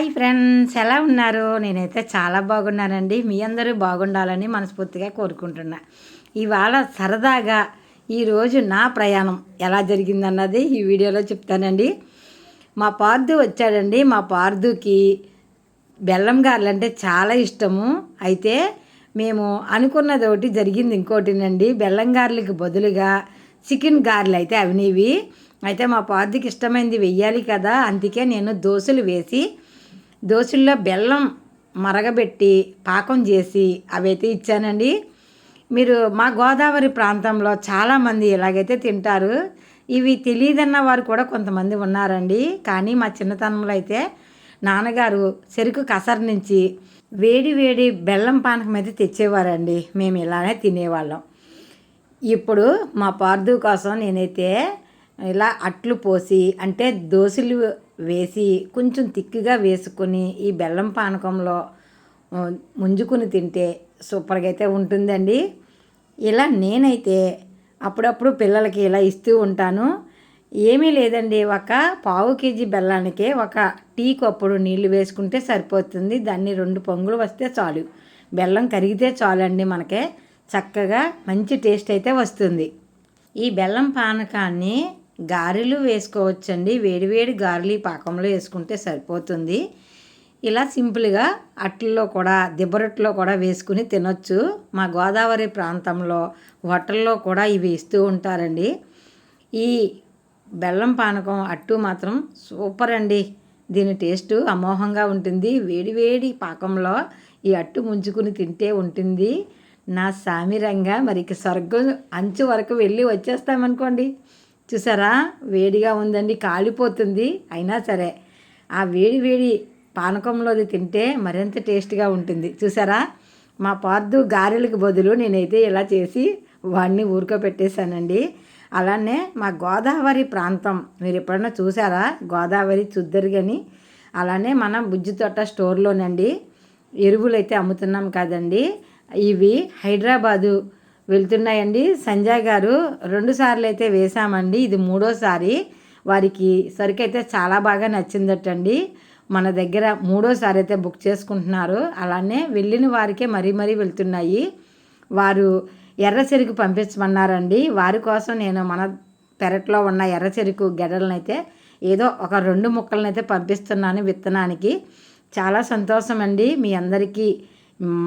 Hi friends ఎలా ఉన్నారు? నేనైతే చాలా బాగున్నానండి. మీ అందరూ బాగుండాలని మనస్ఫూర్తిగా కోరుకుంటున్నా. ఇవాళ సరదాగా ఈరోజు నా ప్రయాణం ఎలా జరిగిందన్నది ఈ వీడియోలో చెప్తానండి. మా పార్దు వచ్చాడండి. మా పార్దుకి బెల్లం గారెలు అంటే చాలా ఇష్టము. అయితే మేము అనుకున్నది ఒకటి జరిగింది ఇంకోటినండి. బెల్లం గారెలకి బదులుగా చికెన్ గారెలు అయితే అవినీవి. అయితే మా పార్దుకి ఇష్టమైంది వెయ్యాలి కదా. అందుకే నేను దోశలు వేసి దోశల్లో బెల్లం మరగబెట్టి పాకం చేసి అవైతే ఇచ్చానండి. మీరు మా గోదావరి ప్రాంతంలో చాలామంది ఇలాగైతే తింటారు. ఇవి తెలియదన్న వారు కూడా కొంతమంది ఉన్నారండి. కానీ మా చిన్నతనంలో అయితే నాన్నగారు చెరుకు కసర నుంచి వేడి వేడి బెల్లం పానకం అయితే తెచ్చేవారండి. మేము ఇలానే తినేవాళ్ళం. ఇప్పుడు మా పార్దు కోసం నేనైతే ఇలా అట్లు పోసి అంటే దోశలు వేసి కొంచెం తిక్కుగా వేసుకొని ఈ బెల్లం పానకంలో ముంజుకుని తింటే సూపర్గా అయితే ఉంటుందండి. ఇలా నేనైతే అప్పుడప్పుడు పిల్లలకి ఇలా ఇస్తూ ఉంటాను. ఏమీ లేదండి ఒక పావు కేజీ బెల్లానికే ఒక టీ కప్పుడు నీళ్ళు వేసుకుంటే సరిపోతుంది. దాన్ని రెండు పొంగులు వస్తే చాలు. బెల్లం కరిగితే చాలండి మనకే. చక్కగా మంచి టేస్ట్ అయితే వస్తుంది. ఈ బెల్లం పానకాన్ని గారెలు వేసుకోవచ్చండి. వేడివేడి గారెలు పాకంలో వేసుకుంటే సరిపోతుంది. ఇలా సింపుల్గా అట్లలో కూడా దిబ్బరొట్టులో కూడా వేసుకుని తినొచ్చు. మా గోదావరి ప్రాంతంలో హోటల్లో కూడా ఇవి ఇస్తూ ఉంటారండి. ఈ బెల్లం పానకం అట్టు మాత్రం సూపర్ అండి. దీని టేస్ట్ అమోహంగా ఉంటుంది. వేడివేడి పాకంలో ఈ అట్టు ముంచుకుని తింటే ఉంటుంది. నా సామిరంగా. మరి స్వర్గం అంచు వరకు వెళ్ళి వచ్చేస్తామనుకోండి. చూసారా? వేడిగా ఉందండి కాలిపోతుంది. అయినా సరే ఆ వేడి వేడి పానకంలోది తింటే మరింత టేస్ట్గా ఉంటుంది. చూసారా? మా పార్దు గారెలకు బదులు నేనైతే ఇలా చేసి వాడిని ఊరుకోపెట్టేశానండి. అలానే మా గోదావరి ప్రాంతం మీరు ఎప్పుడన్నా చూసారా? గోదావరి చుద్దరు కానీ అలానే మనం బుజ్జి తోట స్టోర్లోనండి. ఎరువులు అయితే అమ్ముతున్నాం కదండి. ఇవి హైదరాబాదు వెళ్తున్నాయండి. సంజయ్ గారు రెండు సార్లు అయితే వేసామండి ఇది మూడోసారి వారికి సరికి అయితే చాలా బాగా నచ్చిందటండి. మన దగ్గర మూడోసారి అయితే బుక్ చేసుకుంటున్నారు. అలానే వెళ్ళిన వారికే మరీ మరీ వెళ్తున్నాయి. వారు ఎర్ర చెరుకు పంపించమన్నారండి. వారి కోసం నేను మన పెరట్లో ఉన్న ఎర్ర చెరుకు గెడలనైతే ఏదో ఒక రెండు ముక్కలనైతే పంపిస్తున్నాను విత్తనానికి. చాలా సంతోషం అండి మీ అందరికీ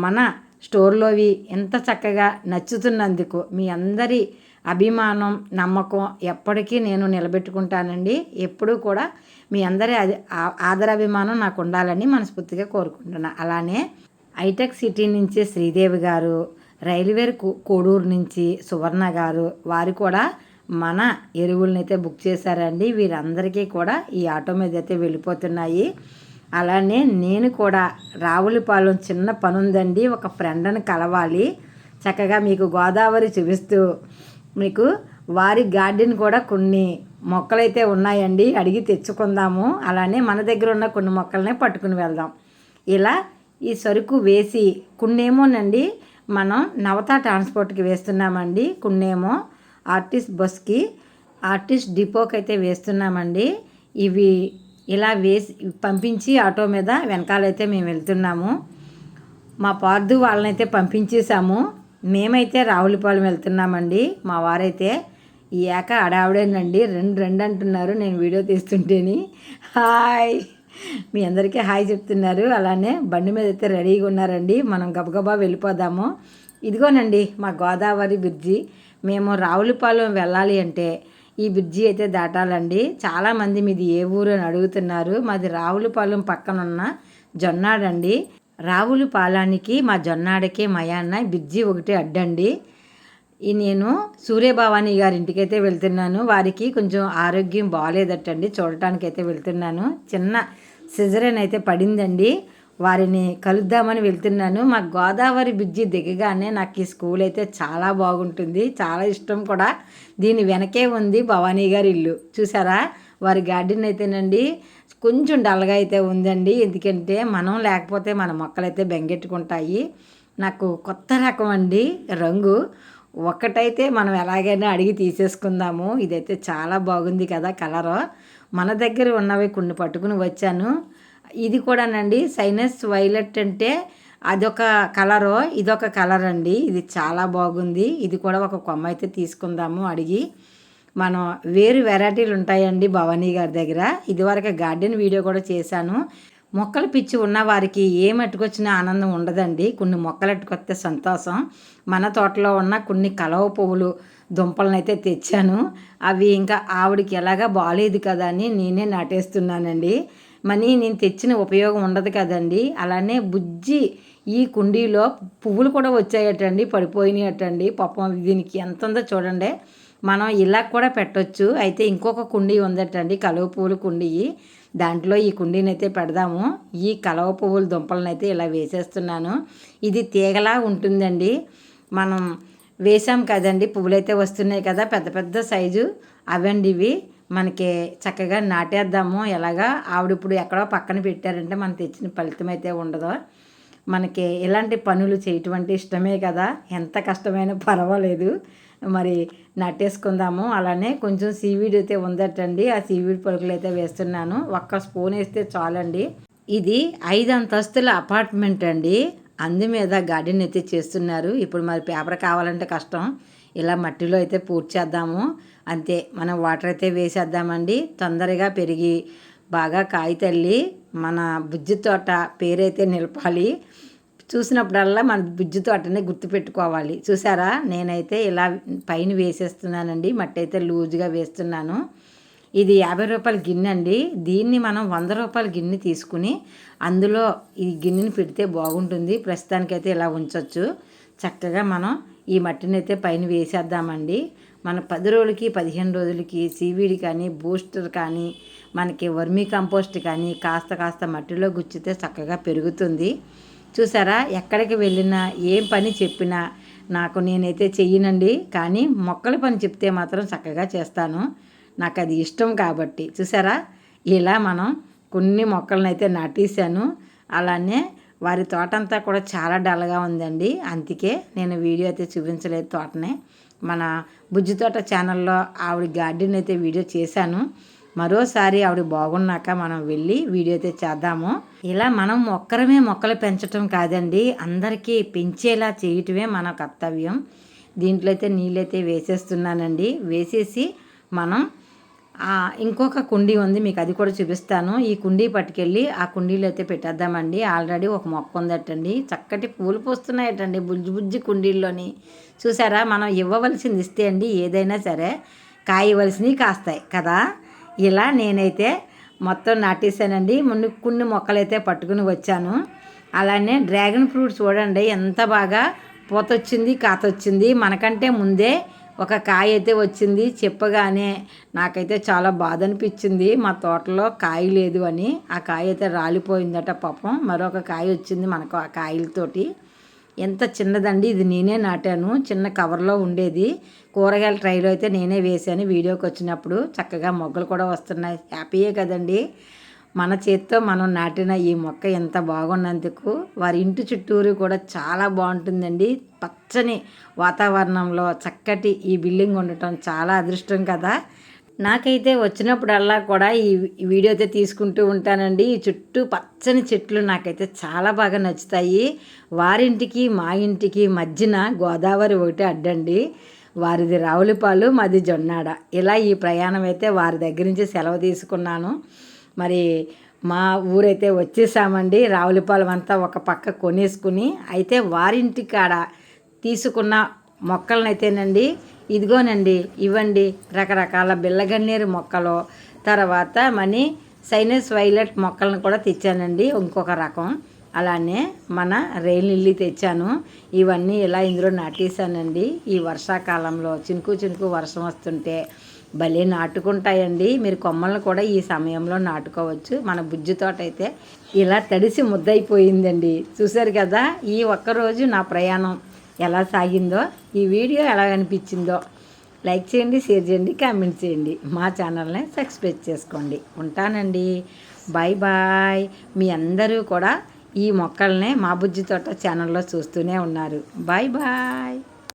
మన స్టోర్లోవి ఇంత చక్కగా నచ్చుతున్నందుకు మీ అందరి అభిమానం నమ్మకం ఎప్పటికీ నేను నిలబెట్టుకుంటానండి. ఎప్పుడూ కూడా మీ అందరి అది ఆదరాభిమానం నాకు ఉండాలని మనస్ఫూర్తిగా కోరుకుంటున్నాను అలానే హైటెక్ సిటీ నుంచి శ్రీదేవి గారు రైల్వే కోడూరు నుంచి సువర్ణ గారు వారు కూడా మన ఎరువులనైతే అయితే బుక్ చేశారండి. వీరందరికీ కూడా ఈ ఆటో మీద అయితే వెళ్ళిపోతున్నాయి. అలానే నేను కూడా రావులపాలెం చిన్న పని ఉందండి ఒక ఫ్రెండ్ని కలవాలి. చక్కగా మీకు గోదావరి చూపిస్తూ మీకు వారి గార్డెన్ కూడా కొన్ని మొక్కలైతే ఉన్నాయండి. అడిగి తెచ్చుకుందాము. అలానే మన దగ్గర ఉన్న కొన్ని మొక్కలనే పట్టుకుని వెళ్దాం. ఇలా ఈ సరుకు వేసి కొన్నేమోనండి మనం నవత ట్రాన్స్పోర్ట్కి వేస్తున్నామండి. కొన్నేమో ఆర్టిస్ట్ బస్కి ఆర్టిస్ట్ డిపోకి అయితే వేస్తున్నామండి. ఇవి ఇలా వేసి పంపించి ఆటో మీద వెనకాలైతే మేము వెళ్తున్నాము. మా పార్దు వాళ్ళనైతే పంపించేసాము మేమైతే రావులపాలెం వెళ్తున్నామండి. మా వారైతే ఈ ఏక అడావిడేనండి రెండు రెండు అంటున్నారు నేను వీడియో తీస్తుంటేని. హాయ్. మీ అందరికీ హాయ్ చెప్తున్నారు. అలానే బండి మీద అయితే రెడీగా ఉన్నారండి. మనం గబగబా వెళ్ళిపోదాము. ఇదిగోనండి మా గోదావరి బ్రిడ్జి. మేము రావులపాలెం వెళ్ళాలి అంటే ఈ బ్రిడ్జి అయితే దాటాలండి. చాలామంది మీది ఏ ఊరు అని అడుగుతున్నారు. మాది రావులపాలెం పక్కనున్న జొన్నాడండి. రావులపాలానికి మా జొన్నాడకే మయాన్న బ్రిడ్జి ఒకటి అడ్డండి. ఈ నేను సూర్యభవాని గారి ఇంటికైతే వెళ్తున్నాను. వారికి కొంచెం ఆరోగ్యం బాగాలేదటండి చూడటానికైతే వెళ్తున్నాను. చిన్న సిజరన్ అయితే పడిందండి. వారిని కలుద్దామని వెళ్తున్నాను. మా గోదావరి బ్రిడ్జి దిగగానే నాకు ఈ స్కూల్ అయితే చాలా బాగుంటుంది. చాలా ఇష్టం కూడా. దీని వెనకే ఉంది భవానీ గారి ఇల్లు. చూసారా? వారి గార్డెన్ అయితేనండి కొంచెం డల్గా అయితే ఉందండి. ఎందుకంటే మనం లేకపోతే మన మొక్కలైతే బెంగెట్టుకుంటాయి. నాకు కొత్త రకం అండి రంగు. ఒక్కటైతే మనం ఎలాగైనా అడిగి తీసేసుకుందాము. ఇదైతే చాలా బాగుంది కదా కలరు. మన దగ్గర ఉన్నవి కొన్ని పట్టుకుని వచ్చాను. ఇది కూడానండి సైనస్ వైలెట్ అంటే అదొక కలరు ఇదొక కలర్ అండి ఇది చాలా బాగుంది. ఇది కూడా ఒక కొమ్మ అయితే తీసుకుందాము అడిగి. మనం వేరు వెరైటీలు ఉంటాయండి భవానీ గారి దగ్గర. ఇదివరకు గార్డెన్ వీడియో కూడా చేశాను. మొక్కలు పిచ్చి ఉన్న వారికి ఏం అట్టుకొచ్చినా ఆనందం ఉండదండి. కొన్ని మొక్కలు అట్టుకొస్తే సంతోషం. మన తోటలో ఉన్న కొన్ని కలవ పువ్వులు దుంపలను అయితే తెచ్చాను. అవి ఇంకా ఆవిడకి ఎలాగా బాగాలేదు కదా అని నేనే నాటేస్తున్నానండి. మనీ నేను తెచ్చిన ఉపయోగం ఉండదు కదండి. అలానే బుజ్జి ఈ కుండీలో పువ్వులు కూడా వచ్చాయటండి పడిపోయినాయటండి. పాపం దీనికి ఎంత ఉందో చూడండి. మనం ఇలా కూడా పెట్టొచ్చు. అయితే ఇంకొక కుండీ ఉందటండి కలువ పువ్వుల కుండీ. దాంట్లో ఈ కుండీని అయితే పెడదాము. ఈ కలవ పువ్వుల దుంపలను అయితే ఇలా వేసేస్తున్నాను. ఇది తీగలా ఉంటుందండి. మనం వేసాం కదండి పువ్వులు అయితే వస్తున్నాయి కదా పెద్ద పెద్ద సైజు అవండి ఇవి మనకి చక్కగా నాటేద్దాము. ఎలాగా? ఆవిడ ఇప్పుడు ఎక్కడో పక్కన పెట్టారంటే మనం తెచ్చిన ఫలితం అయితే ఉండదు. మనకి ఇలాంటి పనులు చేయటం అంటే ఇష్టమే కదా. ఎంత కష్టమైనా పర్వాలేదు. మరి నట్టేసుకుందాము అలానే కొంచెం సీవీడ్ అయితే ఉందటండి. ఆ సీవీడ్ పలుకులు అయితే వేస్తున్నాను. ఒక్క స్పూన్ వేస్తే చాలండి. ఇది ఐదు అంతస్తుల అపార్ట్మెంట్ అండి. అందు మీద గార్డెన్ అయితే చేస్తున్నారు. ఇప్పుడు మరి పేపర్ కావాలంటే కష్టం. ఇలా మట్టిలో అయితే పూర్తి చేద్దాము. అంతే మనం వాటర్ అయితే వేసేద్దామండి. తొందరగా పెరిగి బాగా కాయ తల్లి మన బుజ్జి తోట పేరైతే నిలపాలి. చూసినప్పుడల్లా మన బుజ్జి తోటనే గుర్తుపెట్టుకోవాలి. చూసారా? నేనైతే ఇలా పైన వేసేస్తున్నానండి. మట్టి అయితే లూజ్గా వేస్తున్నాను. ఇది యాభై రూపాయల గిన్నె అండి. దీన్ని మనం వంద రూపాయల గిన్నె తీసుకుని అందులో ఈ గిన్నెని పెడితే బాగుంటుంది. ప్రస్తుతానికైతే ఇలా ఉంచవచ్చు చక్కగా మనం ఈ మట్టిని అయితే పైన వేసేద్దామండి. మన పది రోజులకి పదిహేను రోజులకి సీవీడి కానీ బూస్టర్ కానీ మనకి వర్మీ కంపోస్ట్ కానీ కాస్త కాస్త మట్టిలో గుచ్చితే చక్కగా పెరుగుతుంది. చూసారా? ఎక్కడికి వెళ్ళినా ఏం పని చెప్పినా నాకు నేనైతే చెయ్యనండి. కానీ మొక్కల పని చెప్తే మాత్రం చక్కగా చేస్తాను. నాకు అది ఇష్టం కాబట్టి. చూసారా? ఇలా మనం కొన్ని మొక్కలను అయితే నాటేశాను. అలానే వారి తోట అంతా కూడా చాలా డల్గా ఉందండి. అందుకే నేను వీడియో అయితే చూపించలేదు తోటనే. మన బుజ్జి తోట ఛానల్లో ఆవిడ గార్డెన్ అయితే వీడియో చేశాను. మరోసారి ఆవిడ బాగున్నాక మనం వెళ్ళి వీడియో అయితే చేద్దాము. ఇలా మనం ఒక్కరమే మొక్కలు పెంచటం కాదండి. అందరికీ పెంచేలా చేయటమే మన కర్తవ్యం. దీంట్లో అయితే నీళ్ళైతే వేసేస్తున్నానండి. వేసేసి మనం ఇంకొక కుండీ ఉంది మీకు అది కూడా చూపిస్తాను. ఈ కుండీ పట్టుకెళ్ళి ఆ కుండీలో అయితే పెట్టేద్దామండి. ఆల్రెడీ ఒక మొక్క ఉందటండి. చక్కటి పూలు పూస్తున్నాయటండి బుజ్జి బుజ్జి కుండీల్లోని. చూసారా మనం ఇవ్వవలసింది ఇస్తే అండి ఏదైనా సరే కాయవలసినవి కాస్తాయి కదా? ఇలా నేనైతే మొత్తం నాటేశానండి. ముందు కొన్ని మొక్కలైతే పట్టుకుని వచ్చాను. అలానే డ్రాగన్ ఫ్రూట్ చూడండి ఎంత బాగా పూత వచ్చింది కాత వచ్చింది మనకంటే ముందే ఒక కాయ అయితే వచ్చింది చెప్పగానే నాకైతే చాలా బాధ అనిపించింది మా తోటలో కాయ లేదు అని. ఆ కాయ అయితే రాలిపోయిందట పాపం. మరొక కాయ వచ్చింది మనకు ఆ కాయలతోటి. ఎంత చిన్నదండి ఇది నేనే నాటాను. చిన్న కవర్లో ఉండేది. కూరగాయల ట్రైలో అయితే నేనే వేశాను వీడియోకి వచ్చినప్పుడు చక్కగా మొగ్గలు కూడా వస్తున్నాయి. హ్యాపీయే కదండీ. మన చేత్తో మనం నాటిన ఈ మొక్క ఎంత బాగున్నందుకు వారి ఇంటి చుట్టూరు కూడా చాలా బాగుంటుందండి. పచ్చని వాతావరణంలో చక్కటి ఈ బిల్డింగ్ ఉండటం చాలా అదృష్టం కదా. నాకైతే వచ్చినప్పుడల్లా కూడా ఈ వీడియో అయితే తీసుకుంటూ ఉంటానండి. ఈ చుట్టూ పచ్చని చెట్లు నాకైతే చాలా బాగా నచ్చుతాయి. వారింటికి మా ఇంటికి మధ్యన గోదావరి ఒకటి అడ్డండి. వారిది రావులపాలు మాది జొన్నాడ. ఇలా ఈ ప్రయాణం అయితే వారి దగ్గర నుంచి సెలవు తీసుకున్నాను. మరి మా ఊరైతే వచ్చేసామండి. రావులపాలెం అంతా ఒక పక్క కొనేసుకుని అయితే వారింటి కాడ తీసుకున్న మొక్కలనైతేనండి ఇదిగోనండి ఇవ్వండి. రకరకాల బిల్లగన్నేరు మొక్కలు తర్వాత మనీ సైనస్ వైలెట్ మొక్కలను కూడా తెచ్చానండి. ఇంకొక రకం. అలానే మన రైల్ ఇల్లి తెచ్చాను. ఇవన్నీ ఇలా ఇందులో నాటేశానండి. ఈ వర్షాకాలంలో చినుకు చినుకు వర్షం వస్తుంటే భలే నాటుకుంటాయండి. మీరు కొమ్మలను కూడా ఈ సమయంలో నాటుకోవచ్చు. మన బుజ్జి తోట అయితే ఇలా తడిసి ముద్దయిపోయిందండి. చూశారు కదా ఈ ఒక్కరోజు నా ప్రయాణం ఎలా సాగిందో ఈ వీడియో ఎలా అనిపించిందో. లైక్ చేయండి షేర్ చేయండి కామెంట్ చేయండి. మా ఛానల్ని సబ్స్క్రైబ్ చేసుకోండి. ఉంటానండి. Bye bye. మీ అందరూ కూడా ఈ మొక్కల్ని మా బుజ్జి తోట ఛానల్లో చూస్తూనే ఉన్నారు. Bye bye.